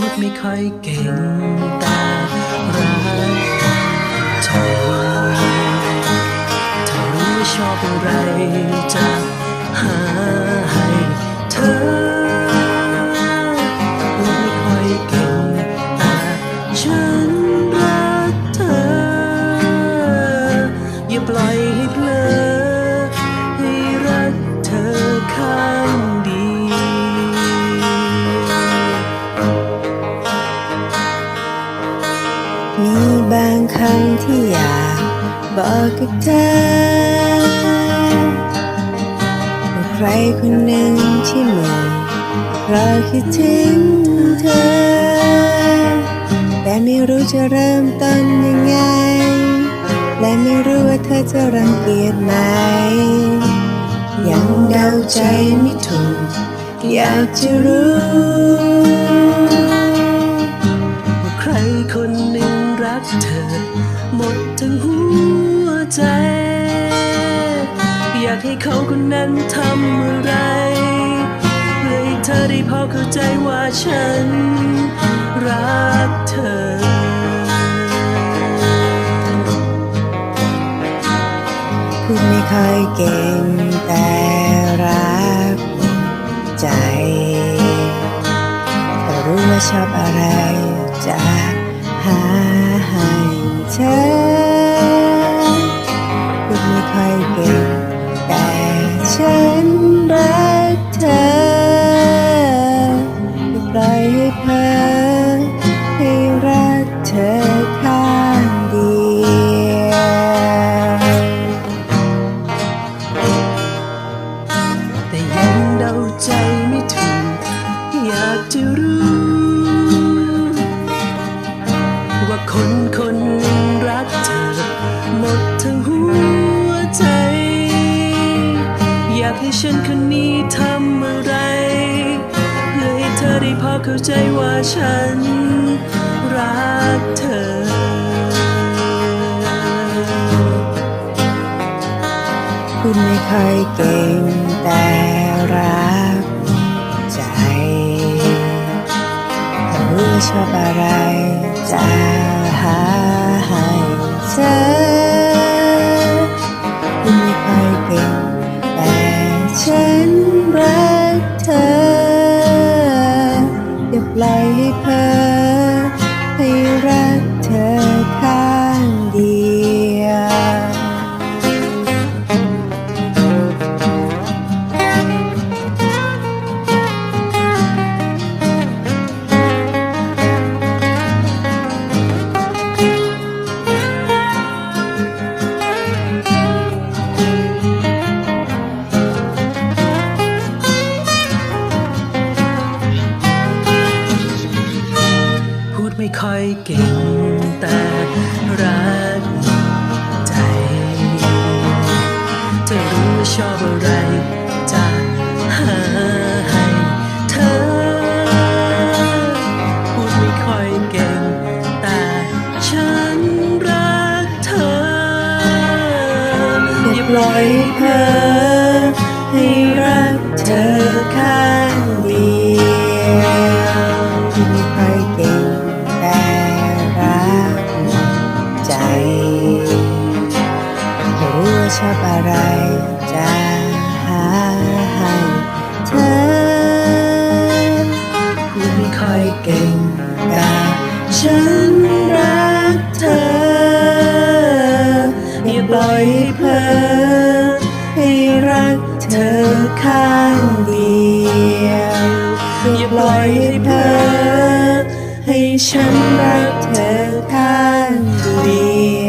พูดไม่ค่อยเก่งแต่รักเธอถ้ารู้ว่าชอบอะไรจะหาให้เธอ ที่อยากบอกกับเธอว่าใครคนหนึ่งที่มึงรอคิดถึงเธอ แต่ไม่รู้จะเริ่มต้นยังไง และไม่รู้ว่าเธอจะรังเกียจไหม ยังเดาใจไม่ถูกอยากจะรู้ ใจ อยากให้เขาคนนั้นทำอะไร เพื่อให้เธอได้พอเข้าใจว่าฉัน รักเธอพูดไม่ค่อยเก่งแต่รักใจถ้ารู้ว่าชอบอะไรจะหาให้เธอ คนคนหนึ่งรักเธอหมดทั้งหัวใจ อยากให้ฉันคนนี้ทำอะไรเพื่อให้เธอได้พอเข้าใจว่าฉันรักเธอพูดไม่เคยเก่งแต่รักใจถ้ารู้ว่าชอบอะไรใจ หาให้เธอ ไม่ค่อยเก่งแต่รักใจ เธอรู้ว่าชอบอะไรจะหาให้เธอ พูดไม่ค่อยเก่งแต่ฉันรักเธออย่าปล่อยเพอให้รักเธอข้า ชอบอะไรจะหาให้เธอพูดไม่ค่อยเก่งแต่ฉันรักเธออย่าปล่อยให้เพลอให้รักเธอข้างเดียวอย่าปล่อยให้เพลอให้ฉันรักเธอข้างเดียว